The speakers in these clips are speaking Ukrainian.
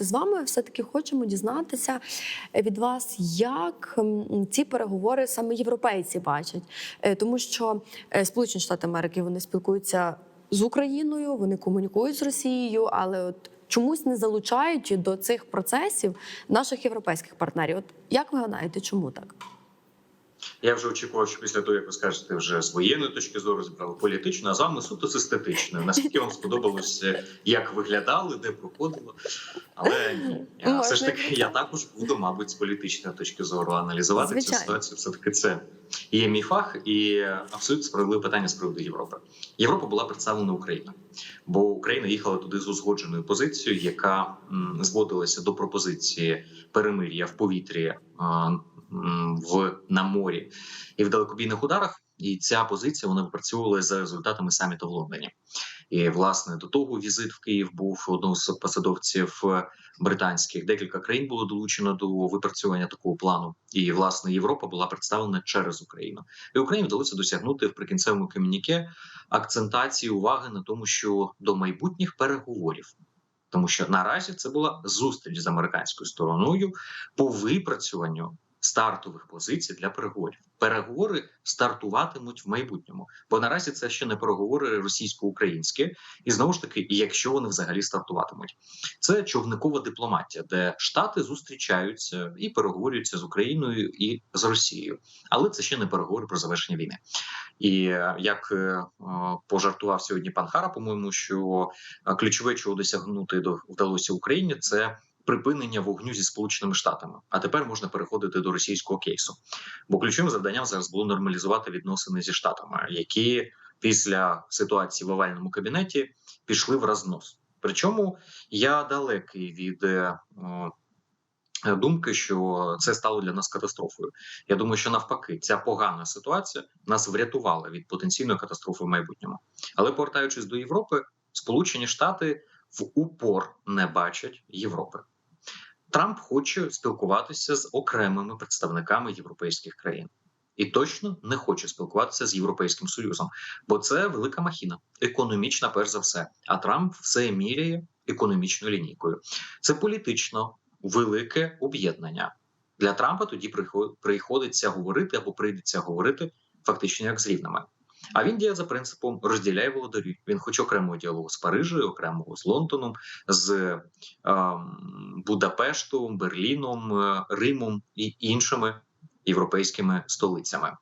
З вами все-таки хочемо дізнатися е, від вас, як ці переговори саме європейці бачать, Е, тому що е, Сполучені Штати Америки вони спілкуються з Україною, вони комунікують з Росією, але от чомусь не залучають до цих процесів наших європейських партнерів. От як ви гадаєте, чому так? Я вже очікував, що після того, як ви скажете, вже з воєнної точки зору зібрали політично, а з вами суто з естетичної. Наскільки вам сподобалося, як виглядали, де проходило? Але ні, все ж таки я також буду, мабуть, з політичної точки зору аналізувати цю ситуацію. Все таки це є мій фах, і абсолютно справедливе питання з приводу Європи. Європа була представлена Україною, бо Україна їхала туди з узгодженою позицією, яка зводилася до пропозиції перемир'я в повітрі. В на морі і в далекобійних ударах, і ця позиція вона випрацьовувала за результатами саміту в Лондоні. І власне до того візит в Київ був одного з посадовців е, британських. Декілька країн було долучено до випрацювання такого плану. І власне Європа була представлена через Україну. І Україні вдалося досягнути в прикінцевому комюніке акцентації уваги на тому, що до майбутніх переговорів. Тому що наразі це була зустріч з американською стороною по випрацюванню стартових позицій для переговорів. Переговори стартуватимуть в майбутньому, бо наразі це ще не переговори російсько-українські, і знову ж таки, і якщо вони взагалі стартуватимуть, це човникова дипломатія, де штати зустрічаються і переговорюються з Україною і з Росією, але це ще не переговори про завершення війни. І е, як е, е, пожартував сьогодні пан Хара, по-моєму, що е, ключове, чого досягнути до вдалося Україні, це припинення вогню зі сполученими штатами. А тепер можна переходити до російського кейсу. Бо ключовим завданням зараз було нормалізувати відносини зі штатами, які після ситуації в овальному кабінеті пішли в рознос. Причому я далекий від. е, е, Думки, що це стало для нас катастрофою. Я думаю, що навпаки, ця погана ситуація нас врятувала від потенційної катастрофи в майбутньому. Але повертаючись до Європи, Сполучені Штати в упор не бачать Європи. Трамп хоче спілкуватися з окремими представниками європейських країн і точно не хоче спілкуватися з європейським союзом, бо це велика махіна, економічна, перш за все. А Трамп все міряє економічною лінійкою. Це політично велике об'єднання для Трампа. Тоді приход- приходиться говорити або прийдеться говорити фактично як з рівними. А він діє за принципом розділяє володарі. Він хоче окремого діалогу з Парижем, окремого з Лондоном, з ем, Будапештом, Берліном, е, Римом і іншими європейськими столицями.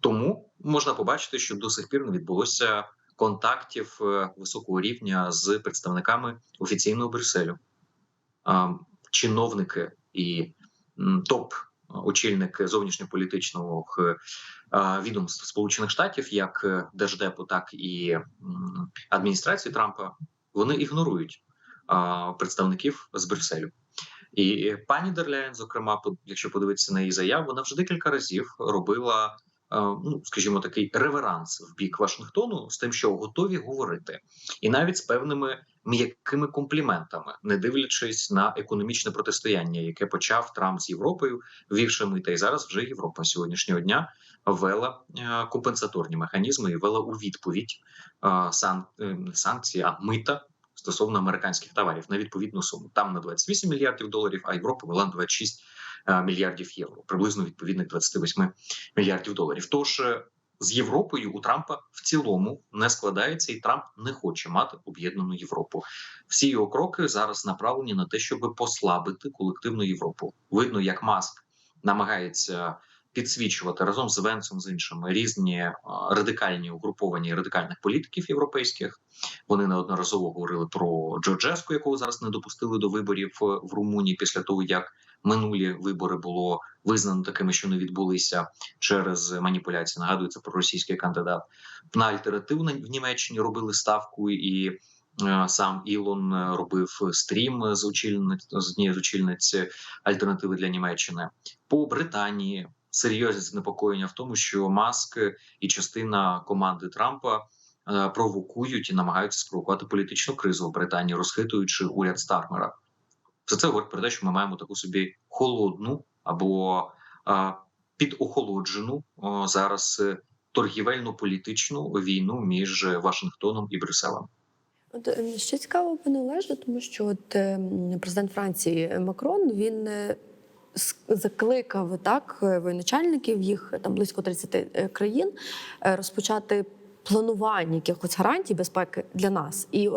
Тому можна побачити, що до сих пір не відбулося контактів е, високого рівня з представниками офіційного Брюсселю. Ем, чиновники і топ очільник зовнішньополітичного відомств Сполучених Штатів, як держдепу, так і адміністрації Трампа, вони ігнорують представників з Брюсселю. І пані Дерляєн, зокрема, якщо подивитися на її заяву, вона вже декілька разів робила. Е, Ну, скажімо, такий реверанс в бік Вашингтону з тим, що готові говорити, і навіть з певними м'якими компліментами, не дивлячись на економічне протистояння, яке почав Трамп з Європою, ввівши мита, і зараз вже Європа сьогоднішнього дня ввела е, компенсаторні механізми і ввела у відповідь е, сан, санкції, а мита стосовно американських товарів на відповідну суму. Там на 28 мільярдів доларів, а Європа ввела на 26 е, мільярдів євро, приблизно відповідних 28 мільярдів доларів. Тож е, з Європою у Трампа в цілому не складається, і Трамп не хоче мати об'єднану Європу. Всі його кроки зараз направлені на те, щоб послабити колективну Європу. Видно, як Маск намагається підсвічувати разом з Венцем з іншими різні е, радикальні угруповання радикальних політиків європейських. Вони неодноразово говорили про Джорджеску, якого зараз не допустили до виборів е, в Румунії після того, як минулі вибори було визнано такими, що не відбулися через маніпуляції. Нагадується про російський кандидат. На альтернативу в Німеччині робили ставку і. е, Сам Ілон робив стрім з очільниць з однієї з очільниць альтернативи для Німеччини по Британії. Серйозні занепокоєння в тому, що Маск і частина команди Трампа е, провокують і намагаються спровокувати політичну кризу в Британії, розхитуючи уряд Стармера. Все це говорить про те, що ми маємо таку собі холодну або е, підохолоджену о, зараз е, торгівельно-політичну війну між Вашингтоном і Брюсселем. От е, ще цікаво, пане Олеже, тому що от е, президент Франції Макрон він закликав так воєначальників, їх там близько 30 е, країн, розпочати планування якихось гарантій безпеки для нас. І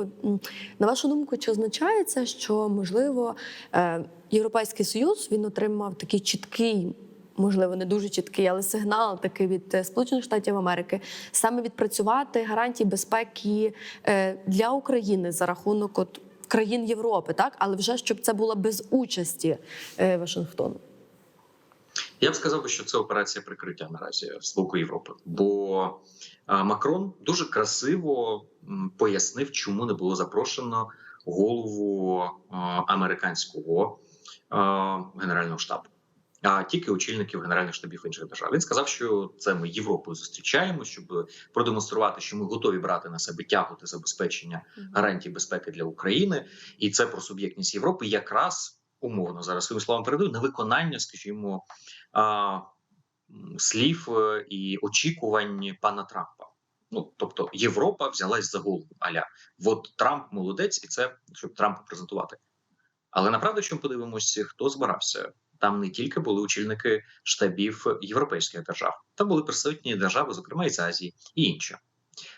на вашу думку, чи означає це, що можливо е, Європейський Союз він отримав такий чіткий можливо, не дуже чіткий, але сигнал такий від е, Сполучених Штатів Америки саме відпрацювати гарантії безпеки е, для України за рахунок от країн Європи, так але вже щоб це було без участі Вашингтону. Я б сказав, що це операція прикриття наразі з боку Європи, бо Макрон дуже красиво пояснив, чому не було запрошено голову американського генерального штабу, а тільки очільників генеральних штабів інших держав. Він сказав, що це ми Європою зустрічаємо, щоб продемонструвати, що ми готові брати на себе тягути забезпечення гарантій безпеки для України, і це про суб'єктність Європи, якраз умовно зараз своїм словом передаю на виконання, скажімо, а, слів е, і очікувань пана Трампа. Ну тобто Європа взялась за голову. Аля, от Трамп молодець, і це щоб Трампа презентувати. Але направду, якщо ми подивимося, хто збирався. Там не тільки були очільники штабів європейських держав, там були присутні держави, зокрема із Азії і інші.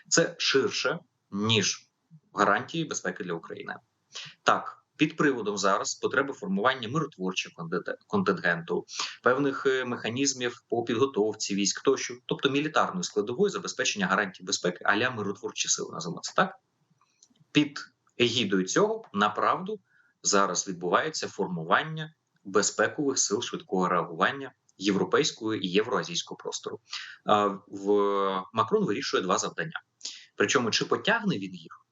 Це ширше ніж гарантії безпеки для України. Так, під приводом зараз потреби формування миротворчого контингенту, певних е, механізмів по підготовці військ, тощо, тобто мілітарної складової забезпечення гарантій безпеки, аля миротворчі сили, називаємо це так. Під егідою цього направду зараз відбувається формування безпекових сил швидкого реагування європейського і євроазійського простору. В Макрон вирішує два завдання. Причому чи потягне він їх?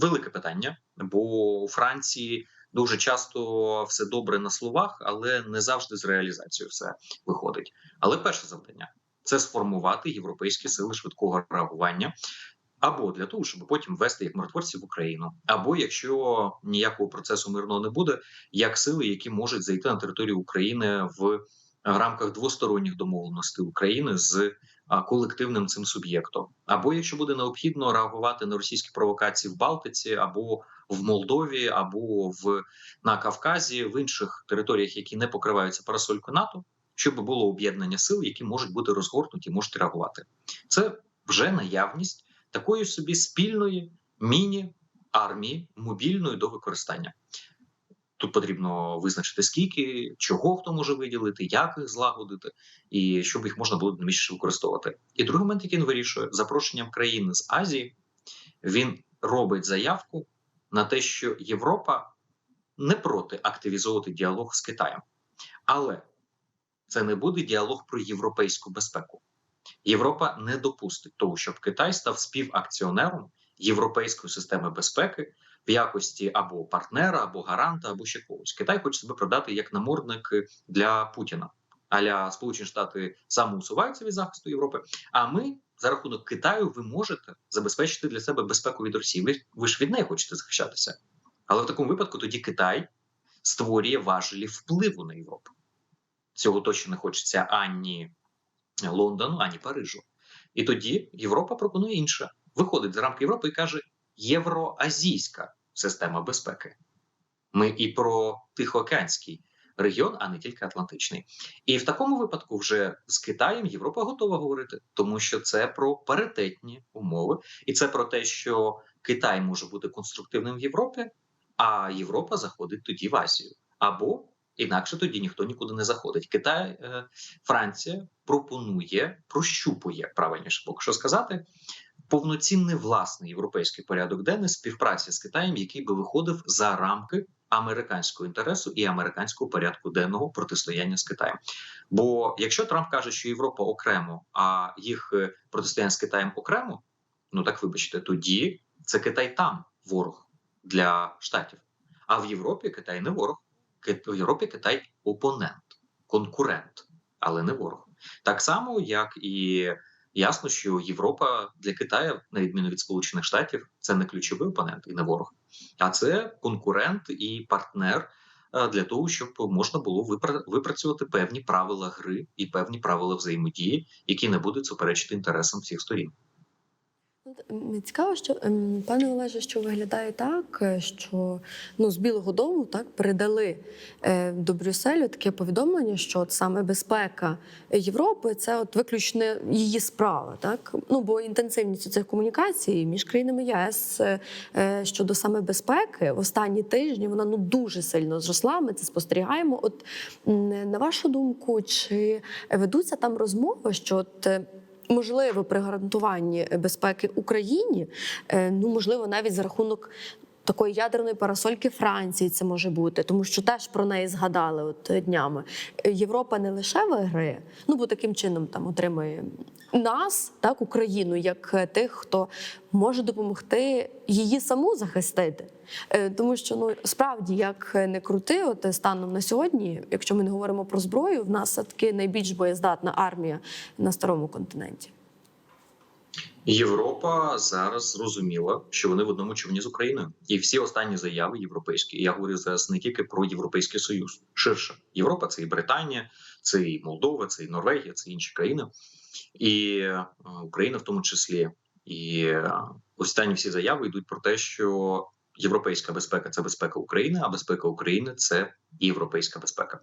Велике питання, бо у Франції дуже часто все добре на словах, але не завжди з реалізацією все виходить. Але перше завдання це сформувати європейські сили швидкого реагування. Або для того, щоб потім ввести як миротворців в Україну, або якщо ніякого процесу мирного не буде, як сили, які можуть зайти на територію України в рамках двосторонніх домовленостей України з колективним цим суб'єктом, або якщо буде необхідно реагувати на російські провокації в Балтиці, або в Молдові, або в на Кавказі, в інших територіях, які не покриваються парасолькою НАТО, щоб було об'єднання сил, які можуть бути розгорнуті, можуть реагувати. Це вже наявність такої собі спільної міні-армії, мобільної до використання. Тут потрібно визначити скільки, чого хто може виділити, як їх злагодити, і щоб їх можна було динамічніше використовувати. І другий момент, який він вирішує, запрошенням країни з Азії, він робить заявку на те, що Європа не проти активізовувати діалог з Китаєм, але це не буде діалог про європейську безпеку. Європа не допустить того, щоб Китай став співакціонером європейської системи безпеки в якості або партнера, або гаранта, або ще когось. Китай хоче себе продати як намордник для Путіна. Аля Сполучені Штати самоусуваються від захисту Європи. А ми за рахунок Китаю ви можете забезпечити для себе безпеку від Росії. Ви, ви ж від неї хочете захищатися. Але в такому випадку тоді Китай створює важелі впливу на Європу. Цього точно не хочеться ані Лондону, ані Парижу. І тоді Європа пропонує інше. Виходить за рамки Європи і каже: євроазійська система безпеки. Ми і про Тихоокеанський регіон, а не тільки Атлантичний. І в такому випадку вже з Китаєм Європа готова говорити, тому що це про паритетні умови, і це про те, що Китай може бути конструктивним в Європі, а Європа заходить тоді в Азію. Або інакше тоді ніхто нікуди не заходить. Китай, е, Франція пропонує, прощупує правильніше, поки що сказати, повноцінний власний європейський порядок денний співпраці з Китаєм, який би виходив за рамки американського інтересу і американського порядку денного протистояння з Китаєм. Бо якщо Трамп каже, що Європа окремо, а їх е, протистояння з Китаєм окремо, ну так вибачте, тоді це Китай там ворог для штатів. А в Європі Китай не ворог. В Європі Китай опонент, конкурент, але не ворог. Так само, як і ясно, що Європа для Китаю, на відміну від Сполучених Штатів, це не ключовий опонент і не ворог, а це конкурент і партнер е, для того, щоб можна було випра- випрацювати певні правила гри і певні правила взаємодії, які не будуть суперечити інтересам всіх сторін. Цікаво, що ем, пане Олеже, що виглядає так, е, що ну з Білого Дому так передали е, до Брюсселю таке повідомлення, що от саме безпека Європи це от виключно її справа, так ну бо інтенсивність цих комунікацій між країнами ЄС е, щодо саме безпеки в останні тижні вона ну дуже сильно зросла. Ми це спостерігаємо. От на вашу думку, чи ведуться там розмови, що от. Можливо при гарантуванні безпеки Україні, е, ну можливо, навіть за рахунок. Такої ядерної парасольки Франції це може бути, тому що теж про неї згадали от днями. Е, Європа не лише виграє, ну бо таким чином там отримує нас, так Україну, як е, тих, хто може допомогти її саму захистити. Е, Тому що ну справді як не крути, от е, станом на сьогодні, якщо ми не говоримо про зброю, в нас таки найбільш боєздатна армія на старому континенті. Європа зараз зрозуміла, що вони в одному човні з Україною, і всі останні заяви європейські. Я говорю зараз не тільки про європейський союз, ширше Європа це і Британія, це і Молдова, це і Норвегія, це інші країни, і е, Україна в тому числі. І е, останні всі заяви йдуть про те, що європейська безпека це безпека України, а безпека України це європейська безпека.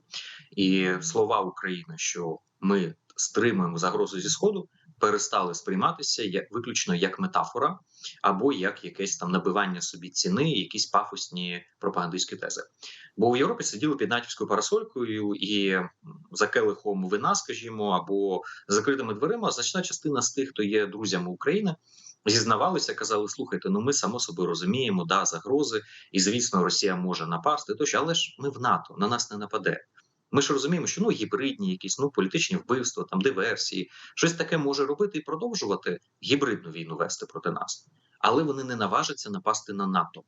І слова України, що ми стримуємо загрозу зі сходу перестали сприйматися як виключно як метафора або як якесь там набивання собі ціни, якісь пафосні пропагандистські тези. Бо в Європі сиділи під натівською парасолькою і за келихом вина, скажімо, або закритими дверима, значна частина з тих, хто є друзями України. Зізнавалися, казали, слухайте, ну ми само собою розуміємо, да, загрози, і звісно, Росія може напасти, тощо, але ж ми в НАТО, на нас не нападе. Ми ж розуміємо, що ну гібридні, якісь ну політичні вбивства, там диверсії, щось таке може робити і продовжувати гібридну війну вести проти нас, але вони не наважаться напасти на НАТО.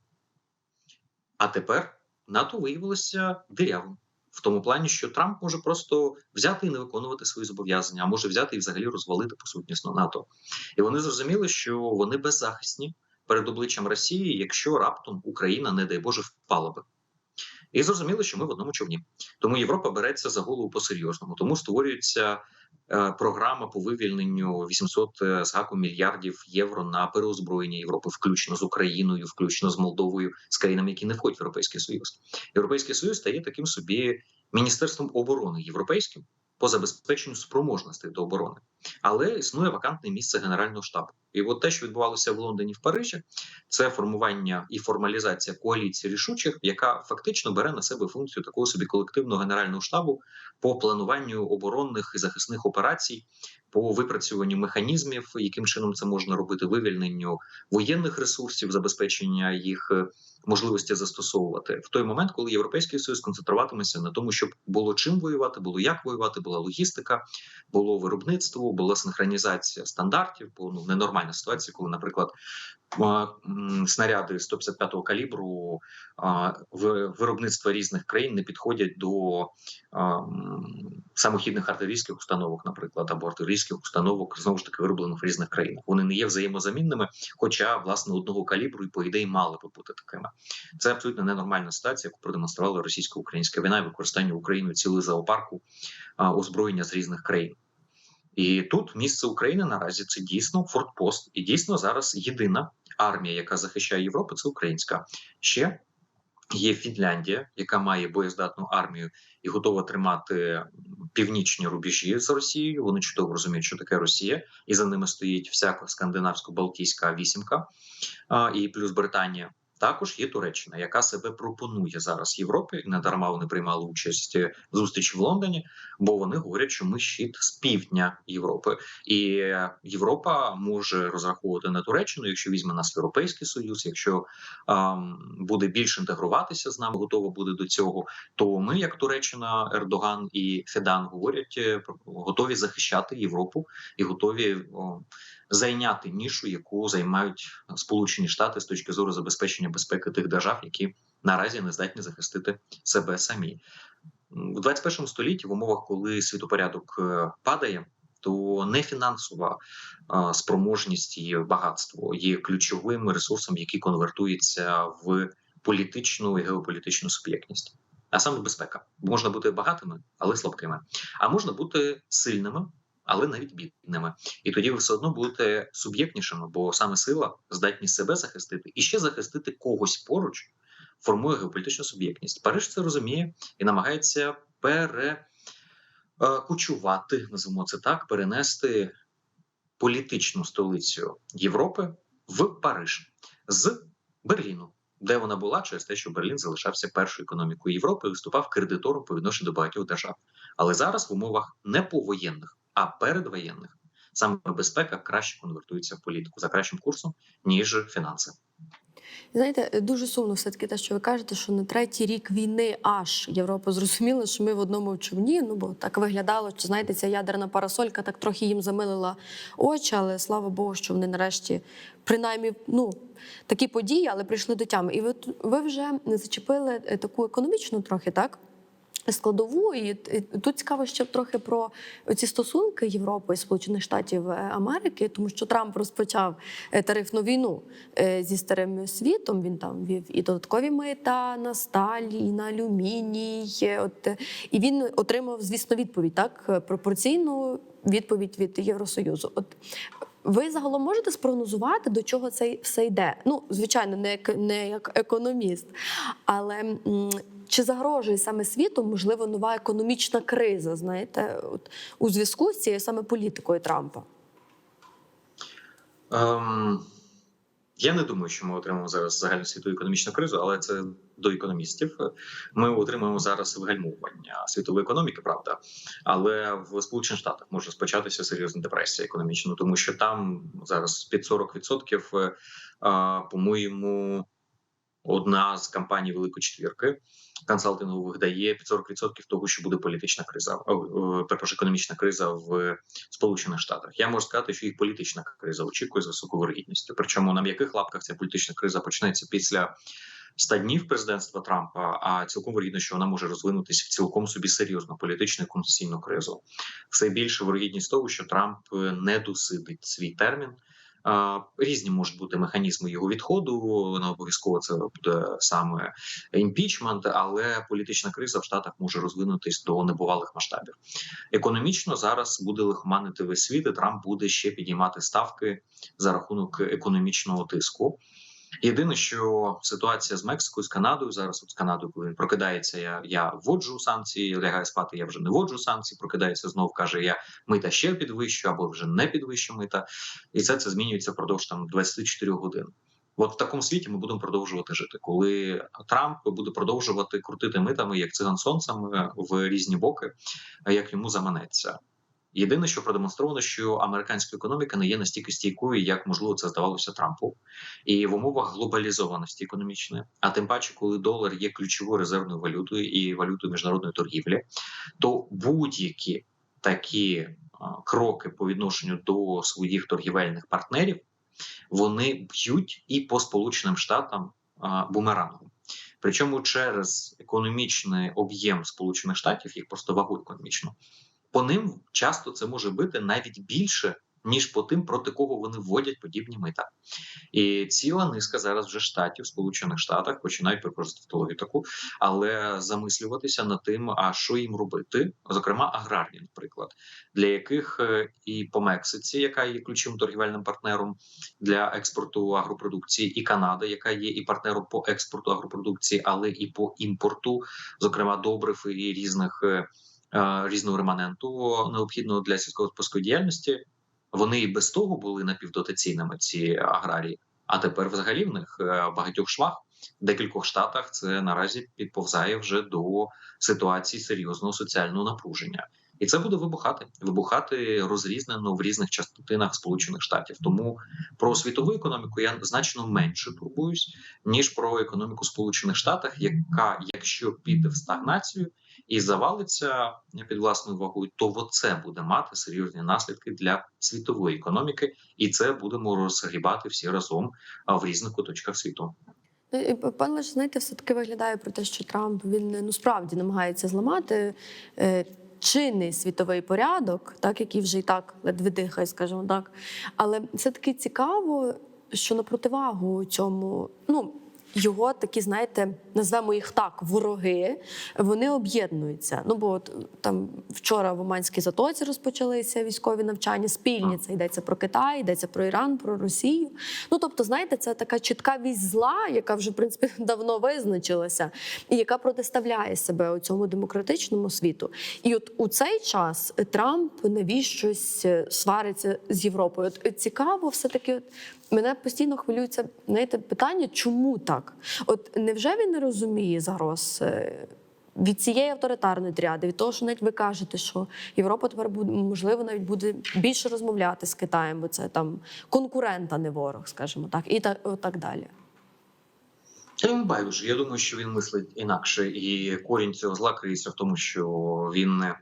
А тепер НАТО виявилося дирявим в тому плані, що Трамп може просто взяти і не виконувати свої зобов'язання, а може взяти і взагалі розвалити посутнісно НАТО. І вони зрозуміли, що вони беззахисні перед обличчям Росії, якщо раптом Україна, не дай Боже, впала би. І зрозуміло, що ми в одному човні. Тому Європа береться за голову по-серйозному. Тому створюється е, програма по вивільненню 800 з гаком мільярдів євро на переозброєння Європи, включно з Україною, включно з Молдовою, з країнами, які не входять в Європейський Союз. Європейський Союз стає таким собі міністерством оборони європейським по забезпеченню спроможностей до оборони, але існує вакантне місце генерального штабу. І от те, що відбувалося в Лондоні в Парижі, це формування і формалізація коаліції рішучих, яка фактично бере на себе функцію такого собі колективного генерального штабу по плануванню оборонних і захисних операцій, по випрацюванню механізмів, яким чином це можна робити, вивільненню воєнних ресурсів, забезпечення їх е, можливості застосовувати в той момент, коли європейський союз концентруватиметься на тому, щоб було чим воювати, було як воювати, була логістика, було виробництво, була синхронізація стандартів. Бо ну ненормальна ситуація, коли, наприклад, снаряди 155-го калібру в виробництва різних країн не підходять до самохідних артилерійських установок, наприклад, або артилерійських установок знову ж таки вироблених в різних країнах. Вони не є взаємозамінними, хоча власне одного калібру і по ідеї мали би бути такими. Це абсолютно ненормальна ситуація, яку продемонструвала російсько-українська війна і використання Україною цілої зоопарку озброєння з різних країн. І тут місце України наразі це дійсно фортпост, і дійсно зараз єдина армія, яка захищає Європу, це українська. Ще є Фінляндія, яка має боєздатну армію і готова тримати північні рубежі з Росією. Вони чудово розуміють, що таке Росія, і за ними стоїть всяка скандинавсько-балтійська вісімка, і плюс Британія. Також є Туреччина, яка себе пропонує зараз Європі. Не дарма вони приймали участь в зустрічі в Лондоні, бо вони говорять, що ми щит з півдня Європи, і Європа може розраховувати на Туреччину, якщо візьме нас європейський союз, якщо ем, буде більш інтегруватися з нами, готова буде до цього. То ми, як Туреччина, Ердоган і Федан, говорять, е, готові захищати Європу і готові о, зайняти нішу, яку займають Сполучені Штати з точки зору забезпечення безпеки тих держав, які наразі не здатні захистити себе самі. У 21 столітті, в умовах, коли світопорядок е, падає, то не фінансова спроможність і багатство є ключовим ресурсом, який конвертується в політичну і геополітичну суб'єктність. А саме безпека можна бути багатими, але слабкими. А можна бути сильними, але навіть бідними. І тоді ви все одно будете суб'єктнішими, бо саме сила здатність себе захистити і ще захистити когось поруч формує геополітичну суб'єктність. Париж це розуміє і намагається перекучувати, називаємо це так, перенести політичну столицю Європи в Париж з Берліну, де вона була через те, що Берлін залишався першою економікою Європи і виступав кредитором по відношенню до багатьох держав. Але зараз в умовах не повоєнних, а передвоєнних саме безпека краще конвертується в політику за кращим курсом, ніж фінанси. Знаєте, дуже сумно все таки те, що ви кажете, що на третій рік війни аж Європа зрозуміла, що ми в одному човні. Ну бо так виглядало, що знаєте, ця ядерна парасолька так трохи їм замилила очі, але слава Богу, що вони нарешті, принаймні, ну такі події, але прийшли до тями. І ви ви вже зачепили е, таку економічну трохи, так? Складову, і тут цікаво ще трохи про ці стосунки Європи і Сполучених Штатів е, Америки, тому що Трамп розпочав е, тарифну війну е, зі старим світом. Він там вів і додаткові мита на сталь, і на алюміній. От і він отримав, звісно, відповідь так пропорційну відповідь від Євросоюзу. От ви загалом можете спрогнозувати, до чого це все йде? Ну, звичайно, не як, не як економіст, але чи загрожує саме світу, можливо, нова економічна криза, знаєте, от, у зв'язку з цією саме політикою Трампа? Ем, я не думаю, що ми отримаємо зараз загальну світову економічну кризу, але це до економістів. Ми отримаємо зараз вгальмовування світової економіки, правда. Але в Сполучених Штатах може спочатися серйозна депресія економічна, тому що там зараз під 40%, е, по-моєму, одна з компаній Великої четвірки консалтингових дає під 40% того, що буде політична криза, о, о, перепрошую, економічна криза в Сполучених Штатах. Я можу сказати, що їх політична криза очікує з високою вирогідністю. Причому на м'яких лапках ця політична криза почнеться після 100 днів президентства Трампа. А цілком вирогідно, що вона може розвинутися в цілком собі серйозну політичну і конституційну кризу. Все більше вирогідність того, що Трамп не досидить свій термін. Різні можуть бути механізми його відходу. Не обов'язково це буде саме імпічмент, але політична криза в Штатах може розвинутись до небувалих масштабів. Економічно зараз буде лихоманити весь світ, і Трамп буде ще підіймати ставки за рахунок економічного тиску. Єдине, що ситуація з Мексикою, з Канадою зараз, от з Канадою, коли він прокидається, я я вводжу санкції, лягає спати, я вже не вводжу санкції. Прокидається знов, каже, я мита ще підвищу або вже не підвищу мита, і це це змінюється впродовж там 24 годин. От в такому світі ми будемо продовжувати жити, коли Трамп буде продовжувати крутити митами як циган сонцем в різні боки, як йому заманеться. Єдине, що продемонстровано, що американська економіка не є настільки стійкою, як можливо це здавалося Трампу, і в умовах глобалізованості економічної, а тим паче, коли долар є ключовою резервною валютою і валютою міжнародної торгівлі, то будь-які такі кроки по відношенню до своїх торгівельних партнерів вони б'ють і по Сполученим Штатам бумерангом. Причому через економічний об'єм Сполучених Штатів, їх просто вагу економічну, по ним часто це може бути навіть більше, ніж по тим, проти кого вони вводять подібні мита. І ціла низка зараз вже штатів Сполучених Штатах починають прикористати таку, але замислюватися над тим, а що їм робити, зокрема аграрні, наприклад, для яких е, і по Мексиці, яка є ключовим торгівельним партнером для експорту агропродукції, і Канада, яка є і партнером по експорту агропродукції, але і по імпорту, зокрема добрив і різних. Е, Різного реманенту необхідного для сільськогосподарської діяльності вони і без того були напівдотаційними ці аграрії, а тепер взагалі в них е, багатьох швах в декількох штатах це наразі підповзає вже до ситуації серйозного соціального напруження. І це буде вибухати, вибухати розрізнено в різних частинах Сполучених Штатів. Тому про світову економіку я значно менше турбуюсь ніж про економіку Сполучених Штатів, яка, якщо піде в стагнацію і завалиться під власною вагою, то це буде мати серйозні наслідки для світової економіки, і це будемо розгрібати всі разом в різних куточках світу. Ну, Пан Леш, знаєте, все таки виглядає про те, що Трамп він ну справді намагається зламати. Е, Чинний світовий порядок, так який вже і так ледве дихає, скажімо так. Але все таки цікаво, що на противагу цьому, ну його такі, знаєте, назвемо їх так, вороги, вони об'єднуються. Ну бо от там вчора в Оманській затоці розпочалися військові навчання. Спільні це йдеться про Китай, йдеться про Іран, про Росію. Ну тобто, знаєте, це така чітка вісь зла, яка вже в принципі давно визначилася, і яка протиставляє себе у цьому демократичному світу. І от у цей час Трамп навіщось е, свариться з Європою. От цікаво, все таки, мене постійно хвилюється знаєте, питання, чому так? От невже він не розуміє загроз? е, Від цієї авторитарної тріади, від того, що навіть ви кажете, що Європа тепер буде можливо навіть буде більше розмовляти з Китаєм, бо це там конкурент, а не ворог, скажімо так, і так, так далі. Я йому байдуже. Я думаю, що він мислить інакше, і корінь цього зла криється в тому, що він не,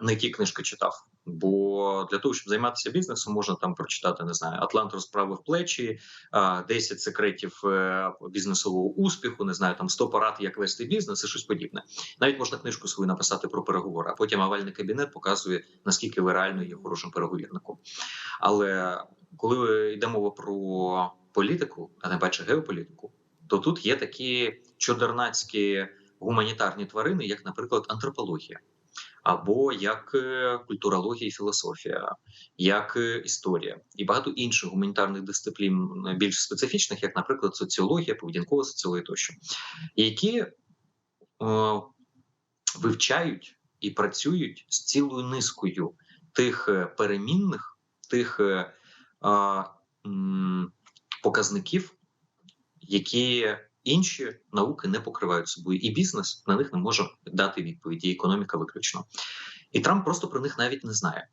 не ті книжки читав. Бо для того, щоб займатися бізнесом, можна там прочитати, не знаю, Атлант розправив плечі, а, 10 секретів е, бізнесового успіху, не знаю, там 100 порад, як вести бізнес і щось подібне. Навіть можна книжку свою написати про переговори, а потім овальний кабінет показує, наскільки ви реально є хорошим переговірником. Але коли йде мова про політику, а не бачить геополітику, то тут є такі чодернацькі гуманітарні тварини, як, наприклад, антропологія, або як е, культурологія і філософія, як е, історія. І багато інших гуманітарних дисциплін більш специфічних, як, наприклад, соціологія, поведінкова соціологія тощо, які е, вивчають і працюють з цілою низкою тих перемінних, тих а, м, показників, які інші науки не покривають собою, і бізнес на них не може дати відповіді, економіка виключно. І Трамп просто про них навіть не знає.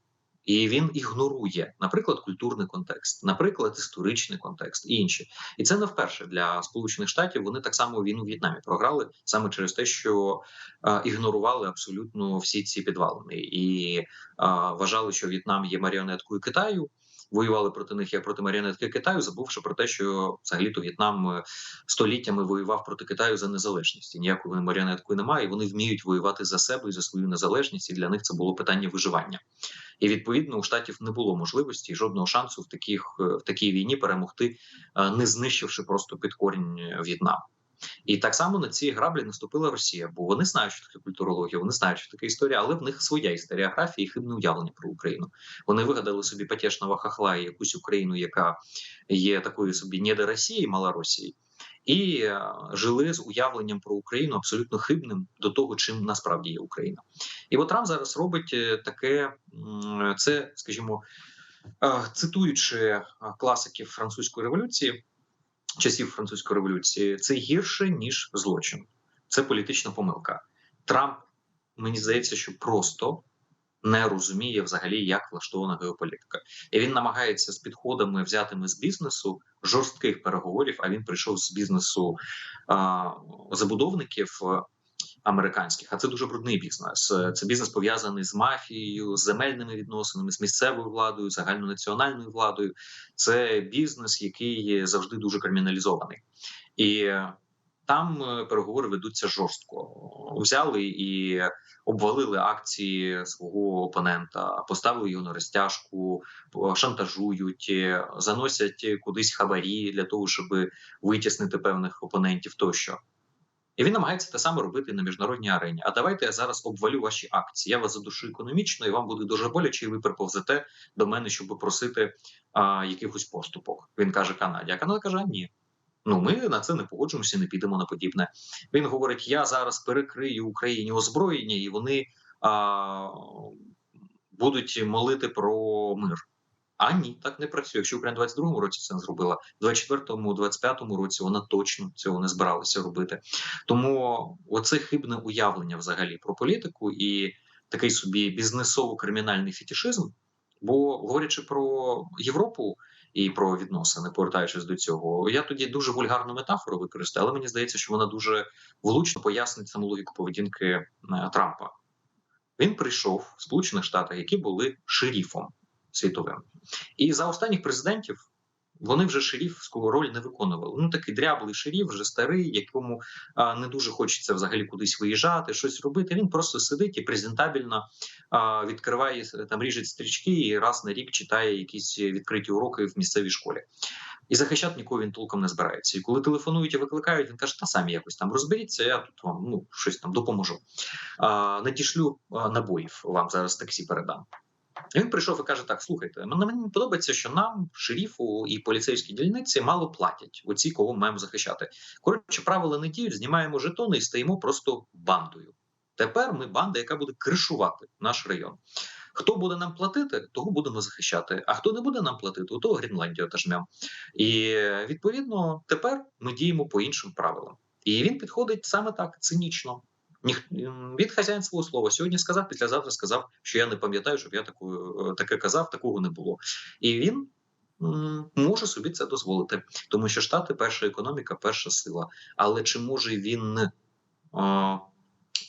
І він ігнорує, наприклад, культурний контекст, наприклад, історичний контекст і інші. І це не вперше для Сполучених Штатів. Вони так само війну в В'єтнамі програли саме через те, що е, ігнорували абсолютно всі ці підвалини і е, вважали, що В'єтнам є маріонеткою Китаю. Воювали проти них як проти маріонетки Китаю, забувши про те, що взагалі-то В'єтнам е, століттями воював проти Китаю за незалежність. І ніякої маріонеткою немає. і Вони вміють воювати за себе і за свою незалежність. І для них це було питання виживання. І відповідно у штатів не було можливості жодного шансу в таких е, в такій війні перемогти, е, не знищивши просто під корінь В'єтнам. І так само на ці граблі наступила Росія, бо вони знають, що таке культурологія, вони знають, що таке історія, але в них своя історіографія і хибне уявлення про Україну. Вони вигадали собі потішного хахла і якусь Україну, яка є такою собі не до Росії, мала Росії, і е, жили з уявленням про Україну абсолютно хибним до того, чим насправді є Україна. І от Трамп зараз робить е, таке, це, скажімо, е, цитуючи е, класиків французької революції, часів французької революції, це гірше ніж злочин. Це політична помилка. Трамп, мені здається, що просто не розуміє взагалі, як влаштована геополітика, і він намагається з підходами, взятими з бізнесу, жорстких переговорів. А він прийшов з бізнесу а, забудовників. Американських, а це дуже брудний бізнес. Е, Це бізнес пов'язаний з мафією, з земельними відносинами, з місцевою владою, загальнонаціональною владою. Це бізнес, який завжди дуже криміналізований, і е, там е, переговори ведуться жорстко. Взяли і обвалили акції свого опонента, поставили його на розтяжку, шантажують, заносять кудись хабарі для того, щоб витіснити певних опонентів тощо. І він намагається те саме робити на міжнародній арені. А давайте я зараз обвалю ваші акції. Я вас задушу економічно, і вам буде дуже боляче, і ви приповзете до мене, щоб просити а, якихось поступок. Він каже Канаді. А Канада каже: «А, ні. Ну, ми на це не погоджуємося, не підемо на подібне. Він говорить: я зараз перекрию Україні озброєння, і вони а, будуть молити про мир. А ні, так не працює. Якщо Україна в 22-му році це не зробила, в 24-му, 25-му році вона точно цього не збиралася робити. Тому оце хибне уявлення взагалі про політику і такий собі бізнесово-кримінальний фетішизм. Бо говорячи про Європу і про відносини, повертаючись до цього, я тоді дуже вульгарну метафору використаю, але мені здається, що вона дуже влучно пояснить саму логіку поведінки е, Трампа. Він прийшов в Сполучених Штатах, які були шерифом світовим. І за останніх президентів вони вже шерифську роль не виконували. Ну такий дряблий шериф, вже старий, якому а, не дуже хочеться взагалі кудись виїжджати, щось робити. Він просто сидить і презентабельно а, відкриває там, ріжить стрічки і раз на рік читає якісь відкриті уроки в місцевій школі. І захищати нікого він толком не збирається. І коли телефонують і викликають, він каже: та самі якось там розберіться, я тут вам ну щось там допоможу. А, надішлю набоїв вам зараз таксі передам. Він прийшов і каже: так, слухайте, мене мені подобається, що нам, шеріфу і поліцейській дільниці, мало платять. Оці, кого маємо захищати. Коротше, правила не діють, знімаємо жетони і стаємо просто бандою. Тепер ми банда, яка буде кришувати наш район. Хто буде нам платити, того будемо захищати. А хто не буде нам платити, у того Гренландію отожмемо. І відповідно тепер ми діємо по іншим правилам. І він підходить саме так цинічно. Він хазяїн свого слова. Сьогодні сказав, післязавтра сказав, що я не пам'ятаю, щоб я таку, е, таке казав, такого не було. І він може собі це дозволити, тому що Штати перша економіка, перша сила. Але чи може він е,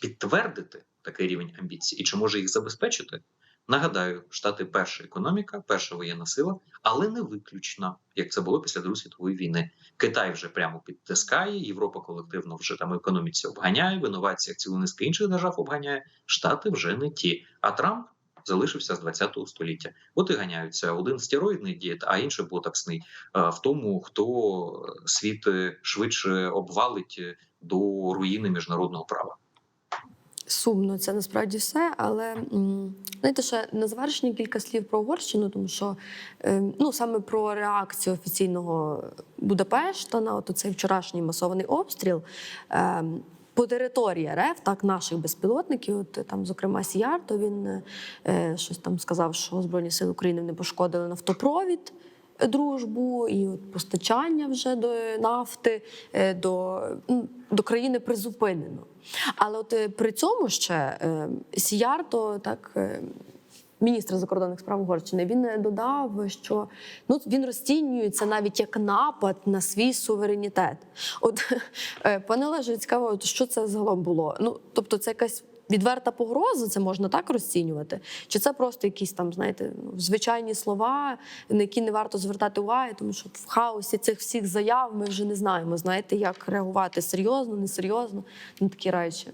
підтвердити такий рівень амбіцій, і чи може їх забезпечити? Нагадаю, Штати перша економіка, перша воєнна сила, але не виключно, як це було після Другої світової війни. Китай вже прямо підтискає, Європа колективно вже там економіці обганяє, в інноваціях цілу низки інших держав обганяє. Штати вже не ті. А Трамп залишився з 20-го століття. От і ганяються один стероїдний дієт, а інший ботоксний е, в тому, хто світ е, швидше обвалить е, до руїни міжнародного права. Сумно, це насправді все. Але знаєте, ще на завершення кілька слів про Угорщину, тому що е, ну саме про реакцію офіційного Будапешта на цей вчорашній масований обстріл. Е, по території РФ, так, наших безпілотників, от там, зокрема, Сіяр, то він е, щось там сказав, що Збройні Сили України не пошкодили нафтопровід, дружбу і от постачання вже до нафти е, до, ну, до країни призупинено. Але от е, при цьому ще е, Сіярто, так. Міністр закордонних справ Угорщини він додав, що ну він розцінюється навіть як напад на свій суверенітет. От пане Олеже, цікаво, що це загалом було? Ну тобто, це якась відверта погроза, це можна так розцінювати? Чи це просто якісь там, знаєте, ну, звичайні слова, на які не варто звертати уваги, тому що в хаосі цих всіх заяв ми вже не знаємо, знаєте, як реагувати серйозно, несерйозно на такі речі.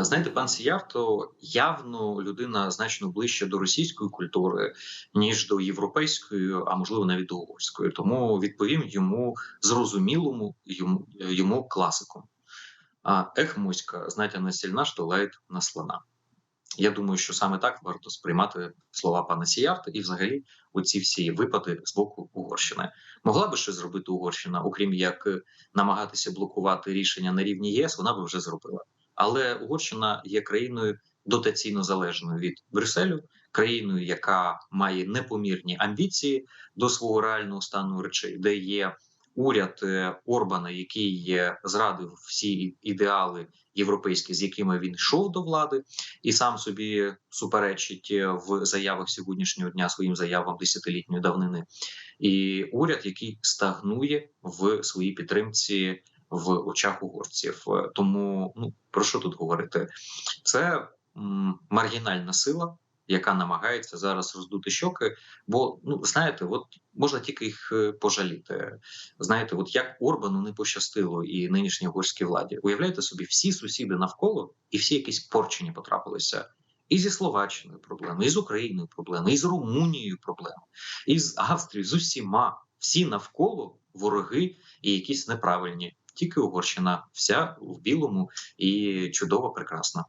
Знаєте, пан Сіярто явно людина значно ближче до російської культури, ніж до європейської, а можливо навіть до угорської. Тому відповім йому зрозумілому йому, йому класиком. А ех, моська, знать она сильна, що лает на слона. Я думаю, що саме так варто сприймати слова пана Сіярта і, взагалі, оці всі випади з боку Угорщини. Могла би щось зробити Угорщина, окрім як е, намагатися блокувати рішення на рівні ЄС, вона би вже зробила. Але Угорщина є країною дотаційно залежною від Брюсселю, країною, яка має непомірні амбіції до свого реального стану речей, де є уряд е, Орбана, який зрадив всі ідеали європейські, з якими він йшов до влади, і сам собі суперечить е, в заявах сьогоднішнього дня своїм заявам десятилітньої давнини, і уряд, який стагнує в своїй підтримці в очах угорців. Е, Тому ну про що тут говорити? Це маргінальна сила. Яка намагається зараз роздути щоки, бо ну знаєте, от можна тільки їх е, пожаліти. Знаєте, от як Орбану не пощастило і нинішній угорській владі. Уявляєте собі, всі сусіди навколо і всі якісь порчені потрапилися. І зі Словаччиною проблеми, і з Україною проблеми, і з Румунією проблеми, і з Австрією, з усіма. Всі навколо вороги і якісь неправильні. Тільки Угорщина, вся в білому і чудово прекрасна.